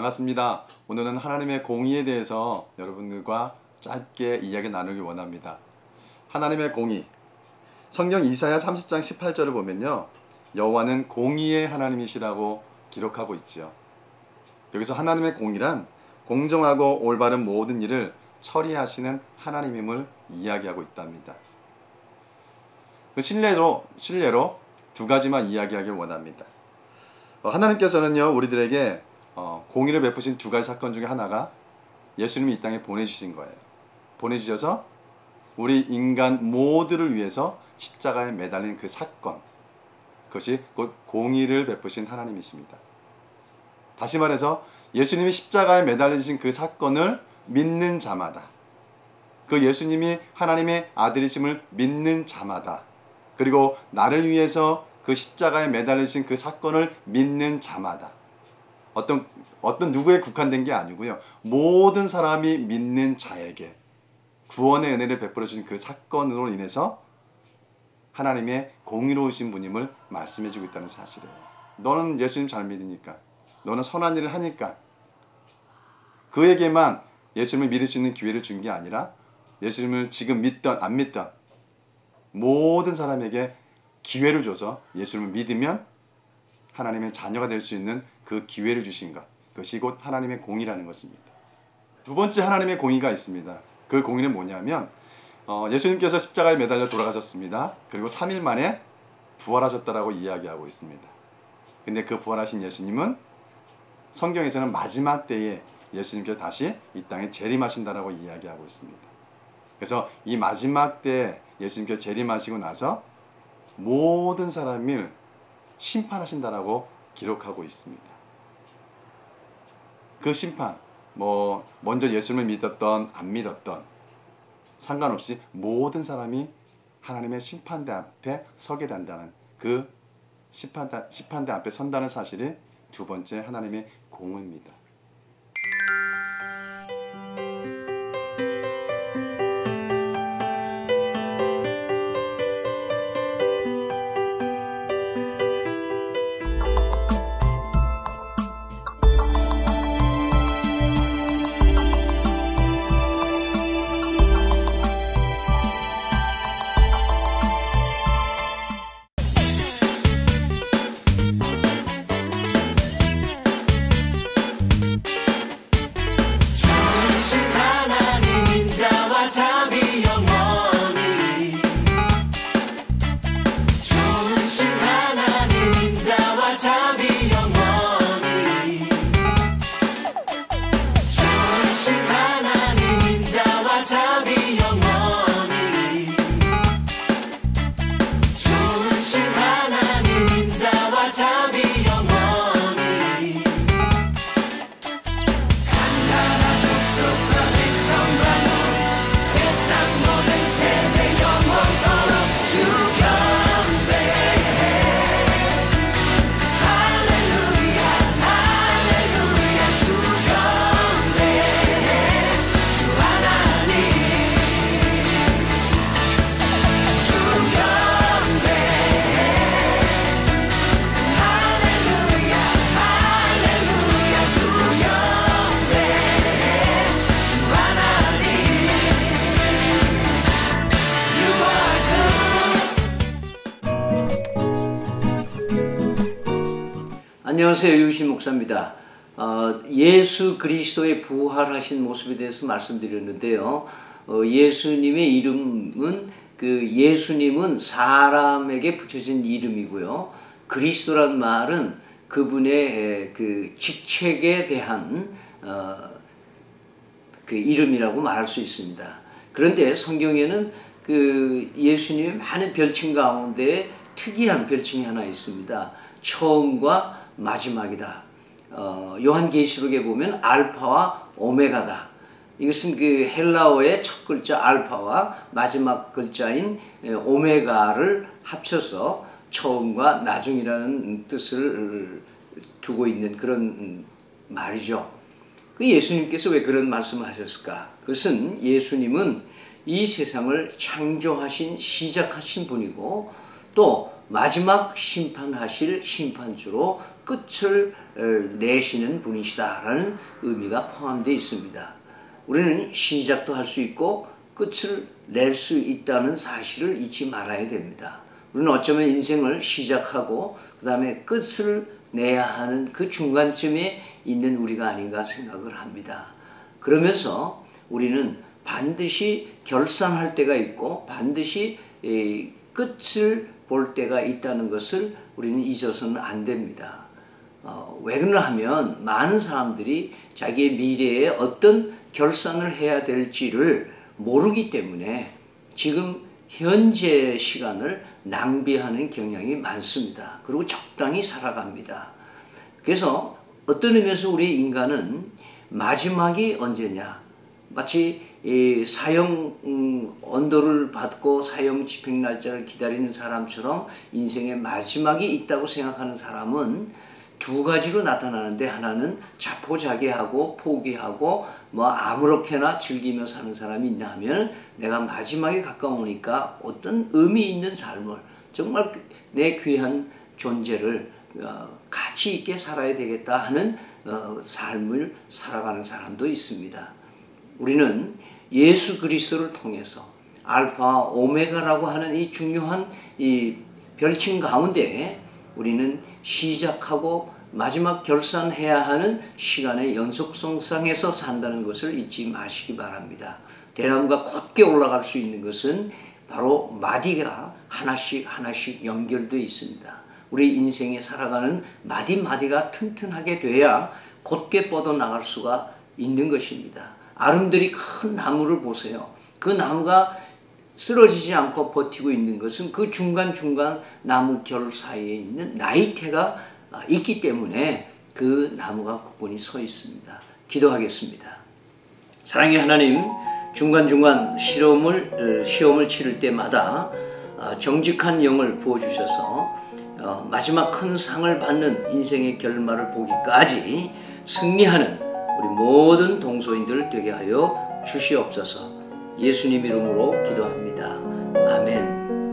반갑습니다. 오늘은 하나님의 공의에 대해서 여러분들과 짧게 이야기 나누기 원합니다. 하나님의 공의. 성경 이사야 30장 18절을 보면요. 여호와는 공의의 하나님이시라고 기록하고 있지요. 여기서 하나님의 공의란 공정하고 올바른 모든 일을 처리하시는 하나님임을 이야기하고 있답니다. 그 신뢰로 신뢰로 두 가지만 이야기하길 원합니다. 어, 하나님께서는요 우리들에게 어, 공의를 베푸신 두 가지 사건 중에 하나가 예수님이 이 땅에 보내주신 거예요. 보내주셔서 우리 인간 모두를 위해서 십자가에 매달린 그 사건 그것이 곧 공의를 베푸신 하나님이십니다. 다시 말해서 예수님이 십자가에 매달리신 그 사건을 믿는 자마다 그 예수님이 하나님의 아들이심을 믿는 자마다 그리고 나를 위해서 그 십자가에 매달리신 그 사건을 믿는 자마다 어떤 어떤 누구에 국한된 게 아니고요. 모든 사람이 믿는 자에게 구원의 은혜를 베풀어 주신 그 사건으로 인해서 하나님의 공의로우신 분임을 말씀해 주고 있다는 사실이에요. 너는 예수님 잘 믿으니까 너는 선한 일을 하니까 그에게만 예수님을 믿을 수 있는 기회를 준 게 아니라 예수님을 지금 믿던 안 믿던 모든 사람에게 기회를 줘서 예수님을 믿으면 하나님의 자녀가 될 수 있는 그 기회를 주신 것. 그것이 곧 하나님의 공의라는 것입니다. 두 번째 하나님의 공의가 있습니다. 그 공의는 뭐냐면 어, 예수님께서 십자가에 매달려 돌아가셨습니다. 그리고 3일 만에 부활하셨다라고 이야기하고 있습니다. 근데 그 부활하신 예수님은 성경에서는 마지막 때에 예수님께서 다시 이 땅에 재림하신다라고 이야기하고 있습니다. 그래서 이 마지막 때 예수님께서 재림하시고 나서 모든 사람을 심판하신다라고 기록하고 있습니다. 그 심판, 뭐 먼저 예수님을 믿었던 안 믿었던 상관없이 모든 사람이 하나님의 심판대 앞에 서게 된다는 그 심판대, 심판대 앞에 선다는 사실이 두 번째 하나님의 공입니다. young 안녕하세요. 유신 목사입니다. 어, 예수 그리스도의 부활하신 모습에 대해서 말씀드렸는데요. 어, 예수님의 이름은 그 예수님은 사람에게 붙여진 이름이고요. 그리스도란 말은 그분의 그 직책에 대한 어, 그 이름이라고 말할 수 있습니다. 그런데 성경에는 그 예수님의 많은 별칭 가운데 특이한 별칭이 하나 있습니다. 처음과 마지막이다. 어, 요한계시록에 보면 알파와 오메가다. 이것은 그 헬라어의 첫 글자 알파와 마지막 글자인 오메가를 합쳐서 처음과 나중이라는 뜻을 두고 있는 그런 말이죠. 그 예수님께서 왜 그런 말씀을 하셨을까? 그것은 예수님은 이 세상을 창조하신 시작하신 분이고 또 마지막 심판하실 심판주로 끝을 어, 내시는 분이시다라는 의미가 포함되어 있습니다. 우리는 시작도 할 수 있고 끝을 낼 수 있다는 사실을 잊지 말아야 됩니다. 우리는 어쩌면 인생을 시작하고 그 다음에 끝을 내야 하는 그 중간쯤에 있는 우리가 아닌가 생각을 합니다. 그러면서 우리는 반드시 결산할 때가 있고 반드시 끝을 볼 때가 있다는 것을 우리는 잊어서는 안 됩니다. 어, 왜 그러냐 하면 많은 사람들이 자기의 미래에 어떤 결산을 해야 될지를 모르기 때문에 지금 현재 시간을 낭비하는 경향이 많습니다. 그리고 적당히 살아갑니다. 그래서 어떤 의미에서 우리 인간은 마지막이 언제냐? 마치 사형 음, 언도를 받고 사형 집행 날짜를 기다리는 사람처럼 인생의 마지막이 있다고 생각하는 사람은 두 가지로 나타나는데 하나는 자포자기하고 포기하고 뭐 아무렇게나 즐기며 사는 사람이 있냐 하면 내가 마지막에 가까우니까 어떤 의미 있는 삶을 정말 내 귀한 존재를 어, 가치 있게 살아야 되겠다 하는 어, 삶을 살아가는 사람도 있습니다. 우리는 예수 그리스도를 통해서 알파 오메가라고 하는 이 중요한 이 별칭 가운데 우리는 시작하고 마지막 결산해야 하는 시간의 연속성상에서 산다는 것을 잊지 마시기 바랍니다. 대나무가 곧게 올라갈 수 있는 것은 바로 마디가 하나씩 하나씩 연결되어 있습니다. 우리 인생에 살아가는 마디마디가 튼튼하게 돼야 곧게 뻗어나갈 수가 있는 것입니다. 아름드리 큰 나무를 보세요. 그 나무가 쓰러지지 않고 버티고 있는 것은 그 중간중간 나무 결 사이에 있는 나이테가 있기 때문에 그 나무가 굳건히 서 있습니다. 기도하겠습니다. 사랑의 하나님, 중간중간 실험을, 어, 시험을 치를 때마다 어, 정직한 영을 부어주셔서 어, 마지막 큰 상을 받는 인생의 결말을 보기까지 승리하는 우리 모든 동서인들 되게 하여 주시옵소서 예수님 이름으로 기도합니다. 아멘.